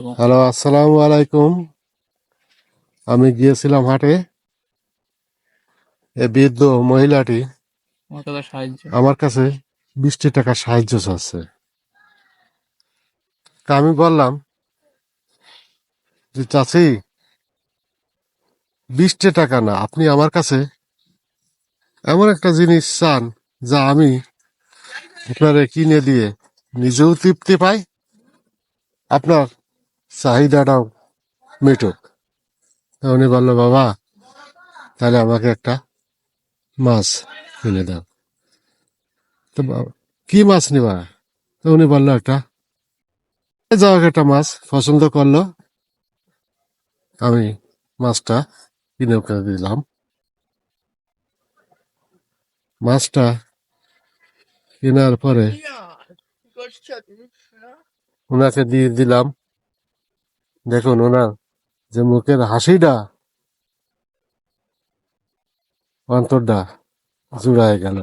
Hello আসসালামু আলাইকুম। আমি গিয়েছিলাম হাটে। এ বৃদ্ধ মহিলাটি আমার কাছে বিশটি টাকা সাহায্য চাচ্ছে। তা আমি বললাম যে চাচি বিশটি টাকা না আপনি আমার কাছে এমন একটা জিনিস চান যা আমি আপনারে কিনে দিয়ে নিজেও তৃপ্তি পাই। আপনার চাহিদাটাও মেটুক। উনি বলল বাবা তাহলে আমাকে একটা মাছ কিনে দাও। তো কি মাছ নিবা? তো উনি বলল একটা যাও একটা মাছ পছন্দ করল। আমি মাছটা কিনে ওকে দিলাম। মাছটা কেনার পরে ওনাকে দিয়ে দিলাম। দেখুন ওনার যে মুখের হাসিটা অন্তরটা জুড়ায় গেল।